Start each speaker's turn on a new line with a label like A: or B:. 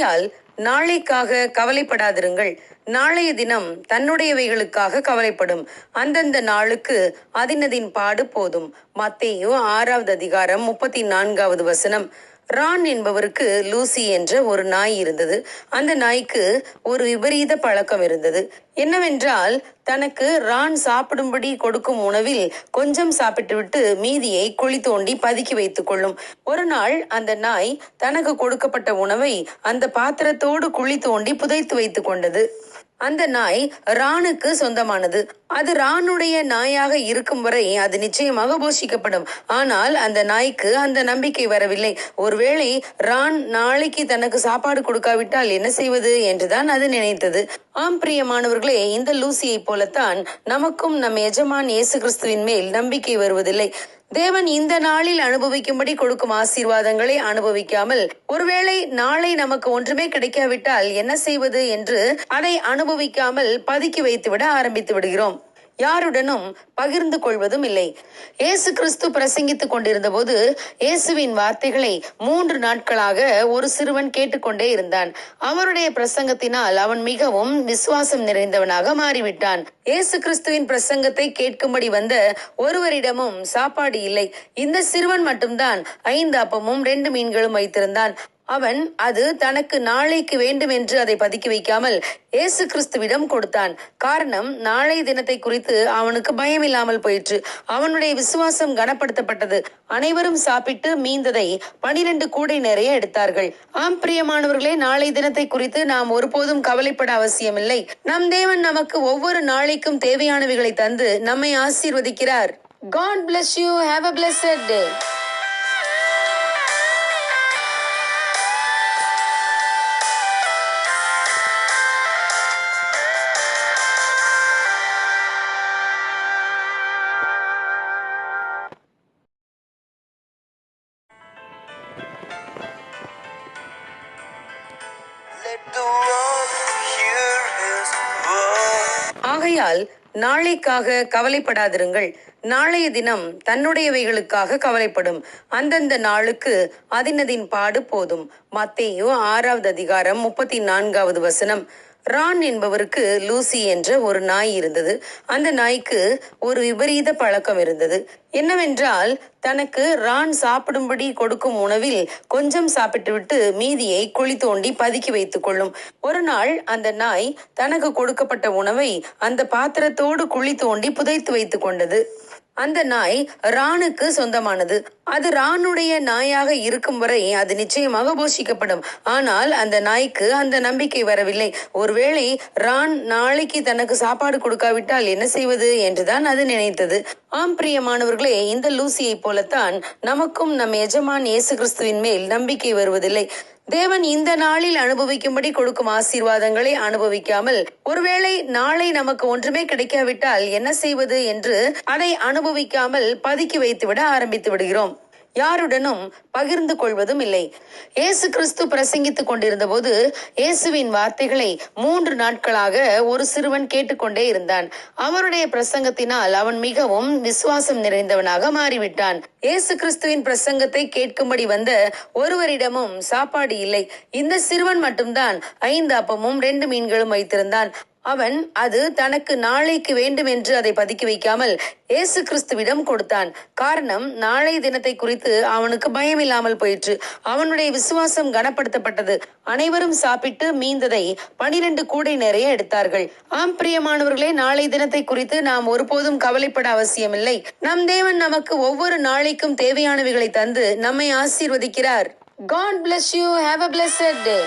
A: ஆகையால் நாளைக்காக கவலைப்படாதிருங்கள். நாளைய தினம் தன்னுடையவைகளுக்காக கவலைப்படும். அந்தந்த நாளுக்கு அதினதின் பாடு போதும். மத்தேயோ ஆறாவது அதிகாரம் முப்பத்தி நான்காவது வசனம். ரான் என்பவருக்கு லூசி என்ற ஒரு நாய் இருந்தது. அந்த நாய்க்கு ஒரு விபரீத பழக்கம் இருந்தது. என்னவென்றால் தனக்கு ரான் சாப்பிடும்படி கொடுக்கும் உணவில் கொஞ்சம் சாப்பிட்டுவிட்டு மீதியை குழி தோண்டி பதுக்கி வைத்துக் கொள்ளும். ஒரு நாள் அந்த நாய் தனக்கு கொடுக்கப்பட்ட உணவை அந்த பாத்திரத்தோடு குழி தோண்டி புதைத்து வைத்துக் கொண்டது. அந்த நாய் ராணுக்கு சொந்தமானது. அது ராணுடைய நாயாக இருக்கும் வரை அது நிச்சயமாக போஷிக்கப்படும். ஆனால் அந்த நாய்க்கு அந்த நம்பிக்கை வரவில்லை. ஒருவேளை ரான் நாளைக்கு தனக்கு சாப்பாடு கொடுக்காவிட்டால் என்ன செய்வது என்றுதான் அது நினைத்தது. ஆம் பிரியமானவர்களே இந்த லூசியை போலத்தான் நமக்கும் நம் எஜமான் இயேசு கிறிஸ்துவின் மேல் நம்பிக்கை வருவதில்லை. தேவன் இந்த நாளில் அனுபவிக்கும்படி கொடுக்கும் ஆசீர்வாதங்களை அனுபவிக்காமல் ஒருவேளை நாளை நமக்கு ஒன்றுமே கிடைக்காவிட்டால் என்ன செய்வது என்று அதை அனுபவிக்காமல் பதுக்கி வைத்துவிட ஆரம்பித்து விடுகிறோம். யாருடனும் பகிர்ந்து கொள்வதும் இல்லை. இயேசு கிறிஸ்து பிரசங்கித்துக் கொண்டிருந்த போது இயேசுவின் வார்த்தைகளை மூன்று நாட்களாக ஒரு சிறுவன் கேட்டுக்கொண்டே இருந்தான். அவருடைய பிரசங்கத்தினால் அவன் மிகவும் விசுவாசம் நிறைந்தவனாக மாறிவிட்டான். இயேசு கிறிஸ்துவின் பிரசங்கத்தை கேட்கும்படி வந்த ஒருவரிடமும் சாப்பாடு இல்லை. இந்த சிறுவன் மட்டும்தான் ஐந்து அப்பமும் ரெண்டு மீன்களும் வைத்திருந்தான். அவன் அது தனக்கு நாளைக்கு வேண்டும் என்று அதை பதுக்கி வைக்காமல் இயேசு கிறிஸ்துவிடம் கொடுத்தான். காரணம் நாளை தினத்தை குறித்து அவனுக்கு பயம் இல்லாமல் போயிற்று. அவனுடைய விசுவாசம் கனப்படுத்தப்பட்டது. அனைவரும் சாப்பிட்டு மீந்ததை பனிரெண்டு கூடை நிறைய எடுத்தார்கள். ஆம் பிரியமானவர்களே நாளை தினத்தை குறித்து நாம் ஒருபோதும் கவலைப்பட அவசியமில்லை. நம் தேவன் நமக்கு ஒவ்வொரு நாளைக்கும் தேவையானவைகளை தந்து நம்மை ஆசீர்வதிக்கிறார். God bless you have a blessed ஆகையால் நாளைக்காக கவலைப்படாதிருங்கள். நாளைய தினம் தன்னுடையவைகளுக்காக கவலைப்படும். அந்தந்த நாளுக்கு அதினதின் பாடு போதும். மத்தேயோ ஆறாவது அதிகாரம் முப்பத்தி நான்காவது வசனம். ரான் என்பவருக்கு லூசி என்ற ஒரு நாய் இருந்தது. அந்த நாய்க்கு ஒரு விபரீத பழக்கம் இருந்தது. என்னவென்றால் தனக்கு ரான் சாப்பிடும்படி கொடுக்கும் உணவில் கொஞ்சம் சாப்பிட்டுவிட்டு மீதியை குழி தோண்டி பதுக்கி வைத்துக் கொள்ளும். ஒரு நாள் அந்த நாய் தனக்கு கொடுக்கப்பட்ட உணவை அந்த பாத்திரத்தோடு குழி தோண்டி புதைத்து வைத்துக் கொண்டது. அந்த நாய் ராணுக்கு சொந்தமானது. அது ராணுடைய நாயாக இருக்கும் வரை அது நிச்சயமாக போஷிக்கப்படும். ஆனால் அந்த நாய்க்கு அந்த நம்பிக்கை வரவில்லை. ஒருவேளை ரான் நாளைக்கு தனக்கு சாப்பாடு கொடுக்காவிட்டால் என்ன செய்வது என்றுதான் அது நினைத்தது. ஆம் பிரியமானவர்களே இந்த லூசியை போலத்தான் நமக்கும் நம் எஜமான் இயேசு கிறிஸ்துவின் மேல் நம்பிக்கை வருவதில்லை. தேவன் இந்த நாளில் அனுபவிக்கும்படி கொடுக்கும் ஆசீர்வாதங்களை அனுபவிக்காமல் ஒருவேளை நாளை நமக்கு ஒன்றுமே கிடைக்காவிட்டால் என்ன செய்வது என்று அதை அனுபவிக்காமல் பதுக்கி வைத்துவிட ஆரம்பித்து விடுகிறோம். யாருடனும் பகிர்ந்து கொள்வதும் இல்லை. இயேசு கிறிஸ்து பிரசங்கித்துக் கொண்டிருந்த போது இயேசுவின் வார்த்தைகளை மூன்று நாட்களாக ஒரு சிறுவன் கேட்டுக்கொண்டே இருந்தான். அவருடைய பிரசங்கத்தினால் அவன் மிகவும் விசுவாசம் நிறைந்தவனாக மாறிவிட்டான். இயேசு கிறிஸ்துவின் பிரசங்கத்தை கேட்கும்படி வந்த ஒருவரிடமும் சாப்பாடு இல்லை. இந்த சிறுவன் மட்டும்தான் ஐந்து அப்பமும் ரெண்டு மீன்களும் வைத்திருந்தான். அவன் அது தனக்கு நாளைக்கு வேண்டும் என்று அதை பதுக்கி வைக்காமல் இயேசு கிறிஸ்துவிடம் கொடுத்தான். காரணம் நாளை தினத்தை குறித்து அவனுக்கு பயம் இல்லாமல் போயிற்று. அவனுடைய விசுவாசம் கனப்படுத்தப்பட்டது. அனைவரும் சாப்பிட்டு மீந்ததை பனிரெண்டு கூடை நிறைய எடுத்தார்கள். ஆம் பிரியமானவர்களே நாளை தினத்தை குறித்து நாம் ஒருபோதும் கவலைப்பட அவசியமில்லை. நம் தேவன் நமக்கு ஒவ்வொரு நாளைக்கும் தேவையானவைகளை தந்து நம்மை ஆசீர்வதிக்கிறார். God bless you have a blessed day